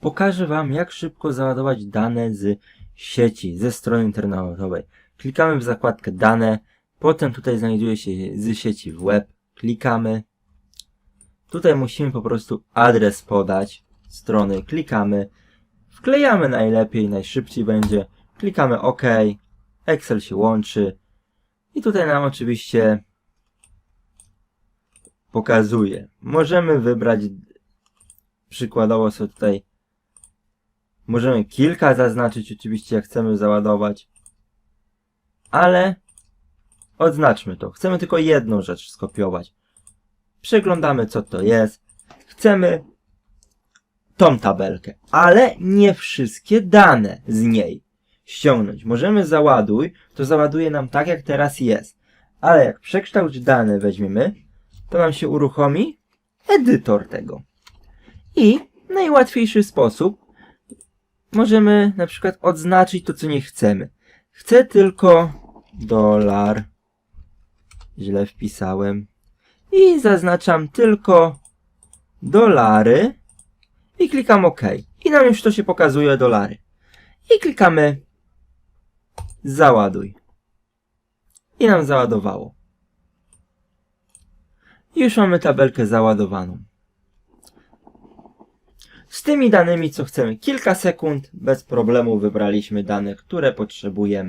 pokażę Wam, jak szybko załadować dane z sieci, ze strony internetowej. Klikamy w zakładkę dane, potem tutaj znajduje się z sieci w web, klikamy. Tutaj musimy po prostu adres podać strony, klikamy, wklejamy najlepiej, najszybciej będzie, klikamy OK, Excel się łączy i tutaj nam oczywiście pokazuje. Możemy wybrać przykładowo sobie tutaj możemy kilka zaznaczyć oczywiście jak chcemy załadować ale odznaczmy to. Chcemy tylko jedną rzecz skopiować. Przeglądamy co to jest. Chcemy tą tabelkę, ale nie wszystkie dane z niej ściągnąć. Możemy załaduj, to załaduje nam tak jak teraz jest. Ale jak przekształć dane weźmiemy, to nam się uruchomi edytor tego. I najłatwiejszy sposób możemy na przykład odznaczyć to, co nie chcemy. Chcę tylko dolar. Źle wpisałem. I zaznaczam tylko dolary. I klikam OK. I nam już to się pokazuje dolary. I klikamy załaduj. I nam załadowało. Już mamy tabelkę załadowaną. Z tymi danymi, co chcemy, kilka sekund, bez problemu wybraliśmy dane, które potrzebujemy.